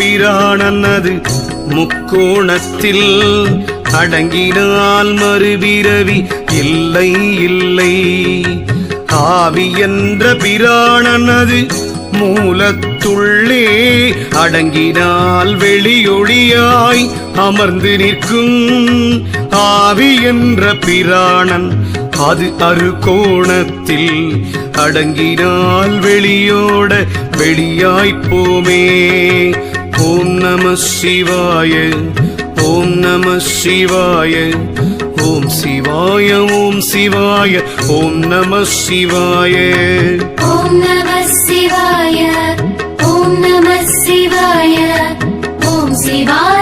பிராணனது முக்கோணத்தில் அடங்கினால் மறுபிறவி இல்லை இல்லை. ஆவி என்ற பிராணனது மூலத்துள்ளே அடங்கினால் வெளியொளியாய் அமர்ந்து நிற்கும். ஆவி என்ற பிராணன் அது அருகோணத்தில் அடங்கினால் வெளியோட வெளியாய்ப்போமே. நம சிவாய ஓம் நம சிவாய ஓம் சிவாய ஓம் சிவாய ஓம் நம சிவாய. ஓம் நம சிவாய ஓம் நம சிவாய ஓம் சிவாய.